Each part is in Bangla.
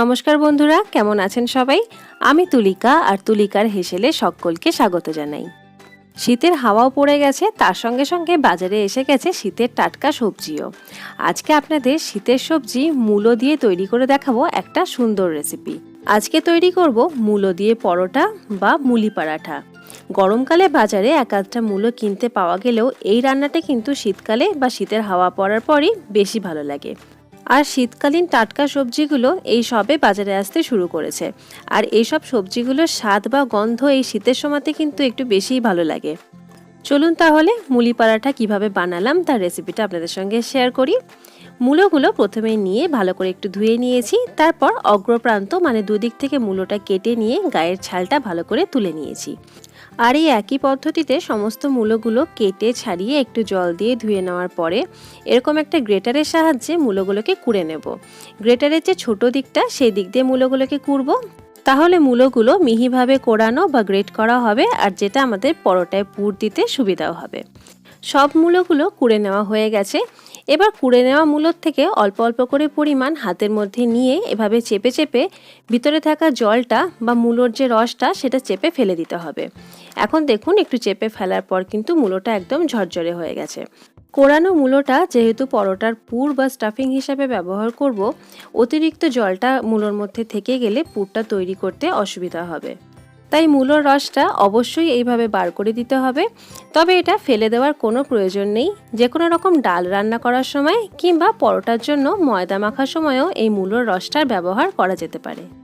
নমস্কার বন্ধুরা, কেমন আছেন সবাই? আমি তুলিকা, আর তুলিকার হেসেলে সকলকে স্বাগত জানাই। শীতের হাওয়াও পড়ে গেছে, তার সঙ্গে সঙ্গে বাজারে এসে গেছে শীতের টাটকা সবজিও। আজকে আপনাদের শীতের সবজি মূলো দিয়ে তৈরি করে দেখাবো একটা সুন্দর রেসিপি আজকে তৈরি করব মূলো দিয়ে পরোটা বা মুলি পরাঠা। গরমকালে বাজারে এক আধটা মূলো কিনতে পাওয়া গেলেও এই রান্নাটা কিন্তু শীতকালে বা শীতের হাওয়া পড়ার পরই বেশি ভালো লাগে। আর শীতকালীন টাটকা সবজিগুলো এই সবে বাজারে আসতে শুরু করেছে। আর এইসব সবজিগুলোর স্বাদ বা গন্ধ এই শীতের সময়তে কিন্তু একটু বেশিই ভালো লাগে। চলুন তাহলে মুলি পরাঠা কীভাবে বানালাম তার রেসিপিটা আপনাদের সঙ্গে শেয়ার করি। মূলোগুলো প্রথমে নিয়ে ভালো করে একটু ধুয়ে নিয়েছি, তারপর অগ্রপ্রান্ত মানে দুদিক থেকে মূলোটা কেটে নিয়ে গায়ের ছালটা ভালো করে তুলে নিয়েছি। আর এই একই পদ্ধতিতে সমস্ত মূলোগুলো কেটে ছাড়িয়ে একটু জল দিয়ে ধুয়ে নেওয়ার পরে এরকম একটা গ্রেটারের সাহায্যে মূলোগুলোকে কুড়ে নেব। গ্রেটারের যে ছোট দিকটা, সেই দিক দিয়ে মূলোগুলোকে কুড়ব। তাহলে মূলোগুলো মিহিভাবে কোড়ানো বা গ্রেট করা হবে আর যেটা আমাদের পরোটায় পুর দিতে সুবিধাও হবে। সব মূলোগুলো কুড়ে নেওয়া হয়ে গেছে। এবার কুড়ে নেওয়া মূলোর থেকে অল্প অল্প করে পরিমাণ হাতের মধ্যে নিয়ে এভাবে চেপে চেপে ভিতরে থাকা জলটা বা মূলোর যে রসটা, সেটা চেপে ফেলে দিতে হবে। এখন দেখুন একটু চেপে ফেলার পর কিন্তু মূলোটা একদম ঝরঝরে হয়ে গেছে। কোরানো মূলোটা যেহেতু পরোটার পুর বা স্টাফিং হিসাবে ব্যবহার করব, অতিরিক্ত জলটা মূলোর মধ্যে থেকে গেলে পুরটা তৈরি করতে অসুবিধা হবে। তাই মূলোর রসটা অবশ্যই এইভাবে বার করে দিতে হবে। তবে এটা ফেলে দেওয়ার কোনো প্রয়োজন নেই। যে কোনো রকম ডাল রান্না করার সময় কিংবা পরোটার জন্য ময়দা মাখার সময়ও এই মূলোর রসটার ব্যবহার করা যেতে পারে।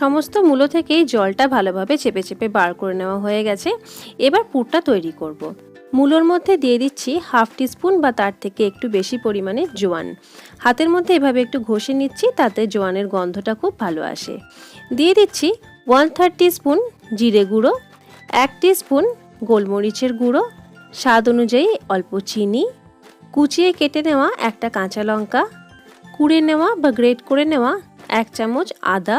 সমস্ত মূলো থেকেই জলটা ভালোভাবে চেপে চেপে বার করে নেওয়া হয়ে গেছে। এবার পুরটা তৈরি করব। মূলোর মধ্যে দিয়ে দিচ্ছি হাফ টিস্পুন বা তার থেকে একটু বেশি পরিমাণে জোয়ান। হাতের মধ্যে এভাবে একটু ঘষে নিচ্ছি, তাতে জোয়ানের গন্ধটা খুব ভালো আসে। দিয়ে দিচ্ছি ওয়ান থার্ড স্পুন জিরে গুঁড়ো, এক স্পুন গোলমরিচের গুঁড়ো, স্বাদ অনুযায়ী অল্প চিনি, কুচিয়ে কেটে নেওয়া একটা কাঁচা লঙ্কা, কুড়ে নেওয়া বা গ্রেট করে নেওয়া এক চামচ আদা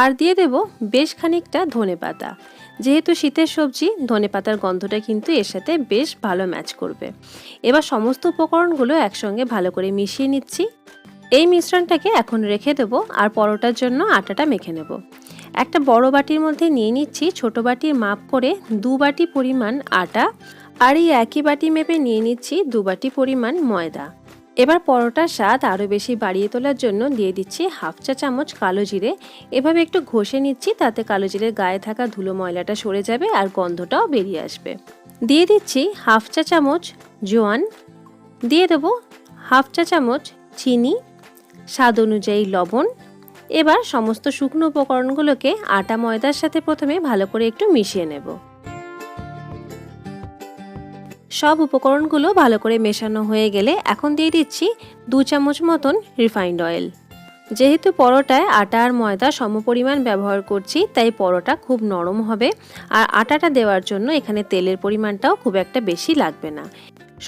আর দিয়ে দেব বেশ খানিকটা ধনে পাতা। যেহেতু শীতের সবজি, ধনে পাতার গন্ধটা কিন্তু এর সাথে বেশ ভালো ম্যাচ করবে। এবার সমস্ত উপকরণগুলো একসঙ্গে ভালো করে মিশিয়ে নিচ্ছি। এই মিশ্রণটাকে এখন রেখে দেবো আর পরোটার জন্য আটাটা মেখে নেব। একটা বড় বাটির মধ্যে নিয়ে নিচ্ছি ছোট বাটির মাপ করে দু বাটি পরিমাণ আটা আর এই একই বাটি মেপে নিয়ে নিচ্ছি দু বাটি পরিমাণ ময়দা। এবার পরোটার স্বাদ আরও বেশি বাড়িয়ে তোলার জন্য দিয়ে দিচ্ছি হাফ চা চামচ কালো জিরে। এভাবে একটু ঘষে নিচ্ছি, তাতে কালো জিরের গায়ে থাকা ধুলো ময়লাটা সরে যাবে আর গন্ধটাও বেরিয়ে আসবে। দিয়ে দিচ্ছি হাফ চা চামচ জোয়ান। দিয়ে দেবো হাফ চা চামচ চিনি, স্বাদ অনুযায়ী লবণ। এবার সমস্ত শুকনো উপকরণগুলোকে আটা ময়দার সাথে প্রথমে ভালো করে একটু মিশিয়ে নেব। সব উপকরণগুলো ভালো করে মেশানো হয়ে গেলে এখন দিয়ে দিচ্ছি দু চামচ মতন রিফাইন্ড অয়েল। যেহেতু পরোটায় আটা আর ময়দা সমপরিমাণ ব্যবহার করছি, তাই পরোটা খুব নরম হবে। আর আটাটা দেওয়ার জন্য এখানে তেলের পরিমাণটাও খুব একটা বেশি লাগবে না।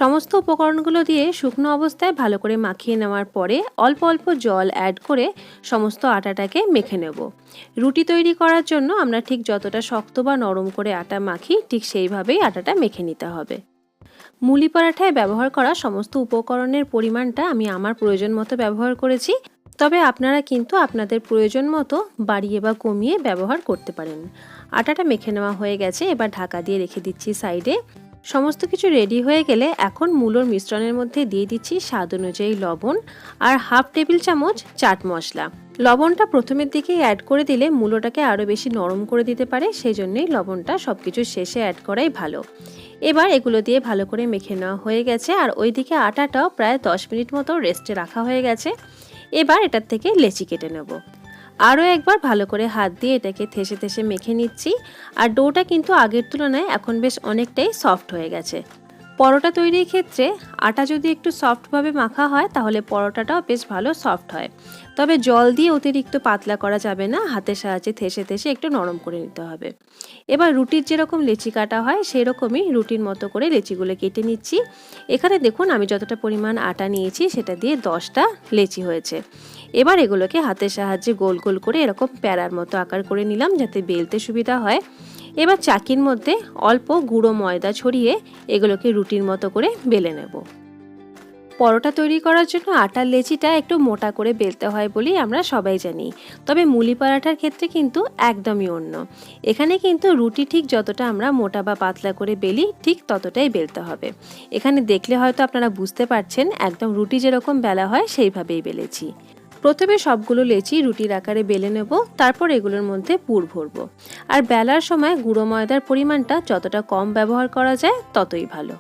সমস্ত উপকরণগুলো দিয়ে শুকনো অবস্থায় ভালো করে মাখিয়ে নেওয়ার পরে অল্প অল্প জল অ্যাড করে সমস্ত আটাটাকে মেখে নেব। রুটি তৈরি করার জন্য আমরা ঠিক যতটা শক্ত বা নরম করে আটা মাখি, ঠিক সেইভাবেই আটাটা মেখে নিতে হবে। মুলি পরাঠায় ব্যবহার করা সমস্ত উপকরণের পরিমাণটা আমি আমার প্রয়োজন মতো ব্যবহার করেছি। তবে আপনারা কিন্তু আপনাদের প্রয়োজন মতো বাড়িয়ে বা কমিয়ে ব্যবহার করতে পারেন। আটাটা মেখে নেওয়া হয়ে গেছে, এবার ঢাকা দিয়ে রেখে দিচ্ছি সাইডে। সমস্ত কিছু রেডি হয়ে গেলে এখন মূলোর মিশ্রণের মধ্যে দিয়ে দিচ্ছি স্বাদ অনুযায়ী লবণ আর হাফ টেবিল চামচ চাট মশলা। লবণটা প্রথমের দিকে অ্যাড করে দিলে মূলোটাকে আরও বেশি নরম করে দিতে পারে সেই জন্যই লবণটা সব কিছু শেষে অ্যাড করাই ভালো। এবার এগুলো দিয়ে ভালো করে মেখে নেওয়া হয়ে গেছে, আর ওইদিকে আটাটাও প্রায় দশ মিনিট মতো রেস্টে রাখা হয়ে গেছে। এবার এটার থেকে লেচি কেটে নেব। আরও একবার ভালো করে হাত দিয়ে এটাকে থেসে থেসে মেখে নিচ্ছি, আর ডোটা কিন্তু আগের তুলনায় এখন বেশ অনেকটাই সফট হয়ে গেছে। পরোটা তৈরির ক্ষেত্রে আটা যদি একটু সফটভাবে মাখা হয়, তাহলে পরোটাটাও বেশ ভালো সফট হয়। তবে জল দিয়ে অতিরিক্ত পাতলা করা যাবে না, হাতের সাহায্যে থেসে থেসে একটু নরম করে নিতে হবে। এবার রুটির যেরকম লেচি কাটা হয় সেই রকমই রুটির মতো করে লেচিগুলো কেটে নিচ্ছি। এখানে দেখুন, আমি যতটা পরিমাণ আটা নিয়েছি, সেটা দিয়ে দশটা লেচি হয়েছে। এবার এগুলোকে হাতের সাহায্যে গোল গোল করে এরকম প্যারার মতো আকার করে নিলাম, যাতে বেলতে সুবিধা হয়। এবার চাকির মধ্যে অল্প গুঁড়ো ময়দা ছড়িয়ে এগুলোকে রুটির মতো করে বেলে নেব। পরোটা তৈরি করার জন্য আটার লেচিটা একটু মোটা করে বেলতে হয় বলেই আমরা সবাই জানি। তবে মুলি পরাঠার ক্ষেত্রে কিন্তু একদমই অন্য। এখানে কিন্তু রুটি ঠিক যতটা আমরা মোটা বা পাতলা করে বেলি, ঠিক ততটাই বেলতে হবে। এখানে দেখলে হয়তো আপনারা বুঝতে পারছেন, একদম রুটি যেরকম বেলা হয় সেইভাবেই বেলেছি। প্রথমে সবগুলো লেচি রুটির আকারে বেলে নেব, তারপর এগুলোর মধ্যে পুর ভরবো। আর বেলার সময় গুঁড়ো ময়দার পরিমাণটা যতটা কম ব্যবহার করা যায় ততই ভালো।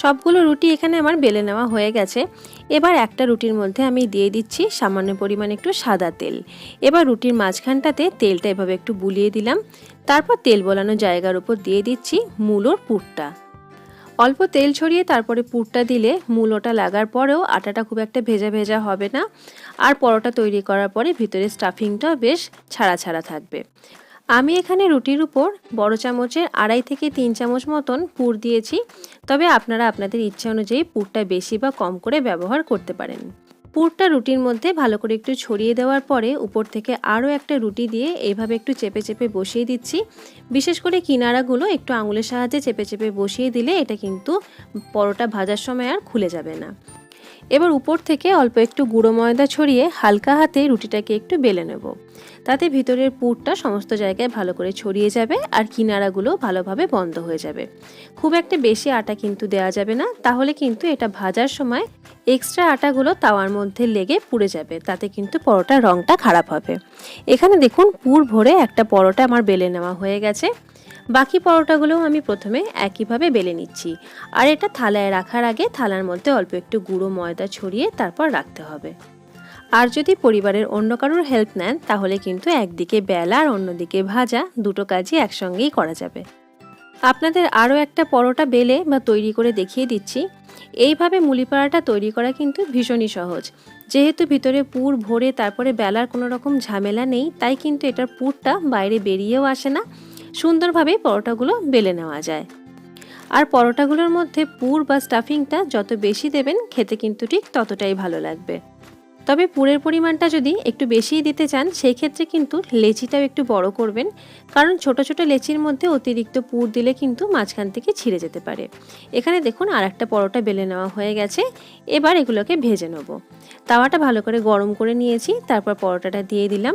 সবগুলো রুটি এখানে আমার বেলে নেওয়া হয়ে গেছে। এবার একটা রুটির মধ্যে আমি দিয়ে দিচ্ছি সামান্য পরিমাণ একটু সাদা তেল। এবার রুটির মাঝখানটাতে তেলটা এভাবে একটু বুলিয়ে দিলাম। তারপর তেল বলানো জায়গার উপর দিয়ে দিচ্ছি মূলোর পুরটা। অল্প তেল ছড়িয়ে তারপরে পুরটা দিলে মূলোটা লাগার পরেও আটাটা খুব একটা ভেজা ভেজা হবে না। আর পরোটা তৈরি করার পরে ভিতরে স্টাফিংটাও বেশ ছাড়া ছাড়া থাকবে। আমি এখানে রুটির উপর বড় চামচের আড়াই থেকে তিন চামচ মতন পুর দিয়েছি। তবে আপনারা আপনাদের ইচ্ছা অনুযায়ী পুরটা বেশি বা কম করে ব্যবহার করতে পারেন। পুরটা রুটির মধ্যে ভালো করে একটু ছড়িয়ে দেওয়ার পরে উপর থেকে আরও একটা রুটি দিয়ে এইভাবে একটু চেপে চেপে বসিয়ে দিচ্ছি। বিশেষ করে কিনারাগুলো একটু আঙুলের সাহায্যে চেপে চেপে বসিয়ে দিলে এটা কিন্তু পরোটা ভাজার সময় আর খুলে যাবে না। এবার উপর থেকে অল্প একটু গুঁড়ো ময়দা ছড়িয়ে হালকা হাতে রুটিটাকে একটু বেলে নেব। তাতে ভিতরের পুরটা সমস্ত জায়গায় ভালো করে ছড়িয়ে যাবে আর কিনারাগুলো ভালোভাবে বন্ধ হয়ে যাবে। খুব একটা বেশি আটা কিন্তু দেওয়া যাবে না, তাহলে কিন্তু এটা ভাজার সময় এক্সট্রা আটাগুলো তাওয়ার মধ্যে লেগে পুড়ে যাবে, তাতে কিন্তু পরোটার রঙটা খারাপ হবে। এখানে দেখুন পুর ভরে একটা পরোটা আমার বেলে নেওয়া হয়ে গেছে। বাকি পরোটাগুলোও আমি প্রথমে একইভাবে বেলে নিচ্ছি। আর এটা থালায় রাখার আগে থালার মধ্যে অল্প একটু গুঁড়ো ময়দা ছড়িয়ে তারপর রাখতে হবে। আর যদি পরিবারের অন্য কারোর হেল্প নেন, তাহলে কিন্তু একদিকে বেলা আর অন্যদিকে ভাজা দুটো কাজই একসঙ্গেই করা যাবে। আপনাদের আরও একটা পরোটা বেলে বা তৈরি করে দেখিয়ে দিচ্ছি। এইভাবে মুলি পরাটা তৈরি করা কিন্তু ভীষণই সহজ। যেহেতু ভিতরে পুর ভরে তারপরে বেলার কোনো রকম ঝামেলা নেই, তাই কিন্তু এটার পুরটা বাইরে বেরিয়েও আসে না। সুন্দরভাবে পরোটাগুলো বেলে নেওয়া যায়। আর পরোটাগুলোর মধ্যে পুর বা স্টাফিংটা যত বেশি দেবেন, খেতে কিন্তু ঠিক ততটাই ভালো লাগবে। তবে পুরের পরিমাণটা যদি একটু বেশিই দিতে চান সেই ক্ষেত্রে কিন্তু লেচিটাও একটু বড় করবেন। কারণ ছোট ছোট লেচির মধ্যে অতিরিক্ত পুর দিলে কিন্তু মাঝখান থেকে ছিঁড়ে যেতে পারে। এখানে দেখুন আর একটা পরোটা বেলে নেওয়া হয়ে গেছে। এবার এগুলোকে ভেজে নেব। তাওয়াটা ভালো করে গরম করে নিয়েছি, তারপর পরোটাটা দিয়ে দিলাম।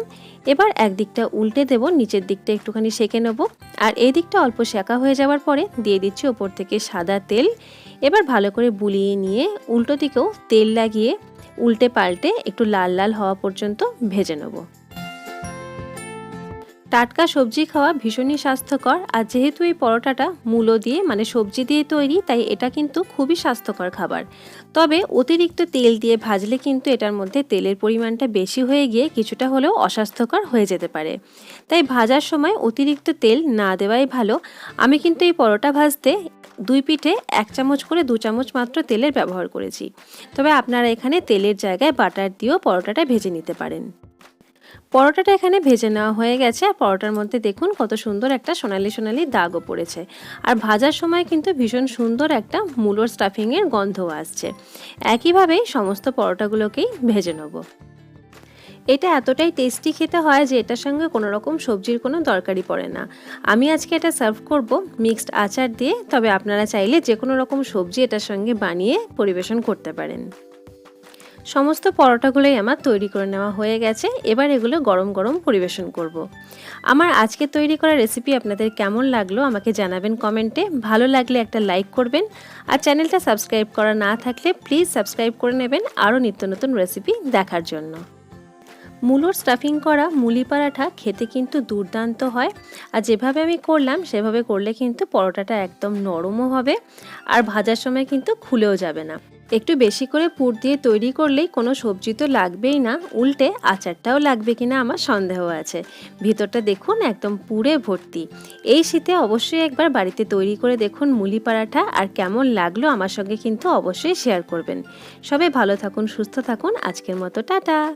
এবার একদিকটা উল্টে দেব, নিচের দিকটা একটুখানি সেঁকে নেব। আর এই দিকটা অল্প সেঁকা হয়ে যাওয়ার পরে দিয়ে দিচ্ছি ওপর থেকে সাদা তেল। এবার ভালো করে বুলিয়ে নিয়ে উল্টো দিকেও তেল লাগিয়ে উল্টে পাল্টে একটু লাল লাল হওয়া পর্যন্ত ভেজে নেব। টাটকা সবজি খাওয়া ভীষণই স্বাস্থ্যকর, আর যেহেতু এই পরোটাটা মূলো দিয়ে মানে সবজি দিয়ে তৈরি, তাই এটা কিন্তু খুবই স্বাস্থ্যকর খাবার। তবে অতিরিক্ত তেল দিয়ে ভাজলে কিন্তু এটার মধ্যে তেলের পরিমাণটা বেশি হয়ে গিয়ে কিছুটা হলেও অস্বাস্থ্যকর হয়ে যেতে পারে। তাই ভাজার সময় অতিরিক্ত তেল না দেওয়াই ভালো। আমি কিন্তু এই পরোটা ভাজতে দুই পিঠে এক চামচ করে দু চামচ মাত্র তেলের ব্যবহার করেছি। তবে আপনারা এখানে তেলের জায়গায় বাটার দিয়েও পরোটাটা ভেজে নিতে পারেন। পরোটাটা এখানে ভেজে নেওয়া হয়ে গেছে। আর পরোটার মধ্যে দেখুন কত সুন্দর একটা সোনালি সোনালি দাগও পড়েছে। আর ভাজার সময় কিন্তু ভীষণ সুন্দর একটা মূলোর স্টাফিংয়ের গন্ধও আসছে। একইভাবেই সমস্ত পরোটাগুলোকেই ভেজে নেব। এটা এতটাই টেস্টি খেতে হয় যে এটার সঙ্গে কোনো রকম সবজির কোনো দরকারই পড়ে না। আমি আজকে এটা সার্ভ করব মিক্সড আচার দিয়ে। তবে আপনারা চাইলে যে কোনো রকম সবজি এটার সঙ্গে বানিয়ে পরিবেশন করতে পারেন। সমস্ত পরোটাগুলোই আমার তৈরি করে নেওয়া হয়ে গেছে। এবার এগুলো গরম গরম পরিবেশন করব। আমার আজকে তৈরি করা রেসিপি আপনাদের কেমন লাগল আমাকে জানাবেন কমেন্টে। ভালো লাগলে একটা লাইক করবেন। আর চ্যানেলটা সাবস্ক্রাইব করা না থাকলে প্লিজ সাবস্ক্রাইব করে নেবেন আরও নিত্য নতুন রেসিপি দেখার জন্য। মূলোর স্টাফিং করা মুলি পরাঠা খেতে কিন্তু দুর্দান্ত হয়। আর যেভাবে আমি করলাম, সেভাবে করলে কিন্তু পরোটাটা একদম নরমও হবে। আর ভাজার সময় কিন্তু খুলেও যাবে না। একটু বেশি করে পুর দিয়ে তৈরি করলেই কোনো সবজি তো লাগবেই না, উল্টে আচারটাও লাগবে কিনা আমার সন্দেহ আছে। ভিতরটা দেখুন একদম পুরে ভর্তি। এই শীতে অবশ্যই একবার বাড়িতে তৈরি করে দেখুন মুলি পরাঠা আর কেমন লাগল আমার সঙ্গে কিন্তু অবশ্যই শেয়ার করবেন। সবাই ভালো থাকুন, সুস্থ থাকুন, আজকের মতো, টাটা!